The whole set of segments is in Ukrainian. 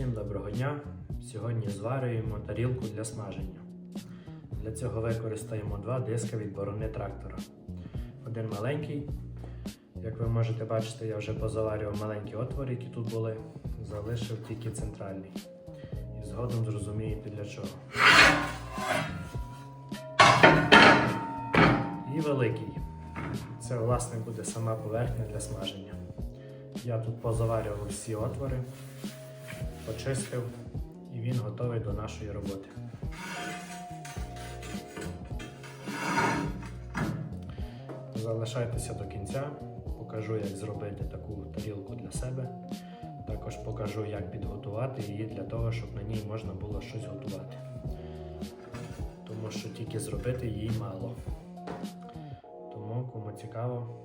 Всім доброго дня! Сьогодні зварюємо тарілку для смаження. Для цього використаємо два диска від борони трактора. Один маленький. Як ви можете бачити, я вже позаварював маленькі отвори, які тут були, залишив тільки центральний. І згодом зрозумієте для чого. І великий. Це, власне, буде сама поверхня для смаження. Я тут позаварював всі отвори, почистив і він готовий до нашої роботи. Залишайтеся до кінця, покажу, як зробити таку тарілку для себе. Також покажу, як підготувати її для того, щоб на ній можна було щось готувати. Тому що тільки зробити її мало. Тому, кому цікаво,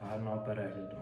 гарного перегляду.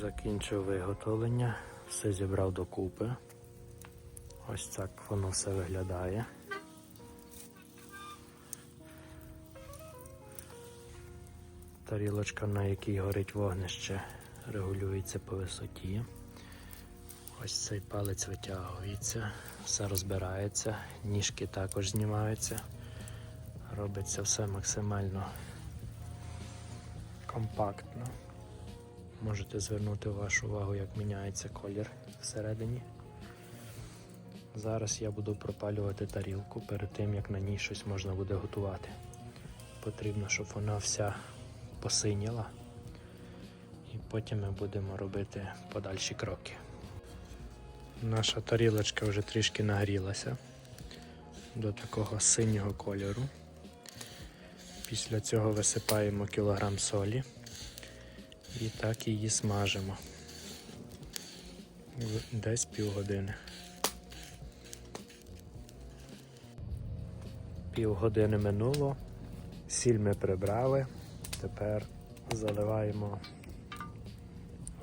Закінчив виготовлення, все зібрав докупи. Ось так воно все виглядає. Тарілочка, на якій горить вогнище, регулюється по висоті. Ось цей палець витягується, все розбирається, ніжки також знімаються. Робиться все максимально компактно. Можете звернути вашу увагу, як міняється колір всередині. Зараз я буду пропалювати тарілку перед тим, як на ній щось можна буде готувати. Потрібно, щоб вона вся посиніла. І потім ми будемо робити подальші кроки. Наша тарілочка вже трішки нагрілася до такого синього кольору. Після цього висипаємо кілограм солі і так її смажимо. Десь півгодини. Півгодини минуло, сіль ми прибрали, тепер заливаємо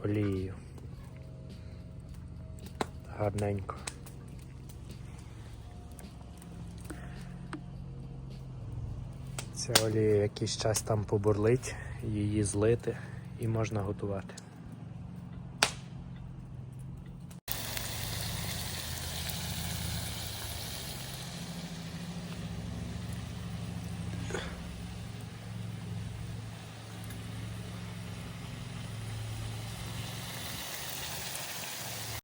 олією. Гарненько. Ця олія якийсь час там побурлить, її злити і можна готувати.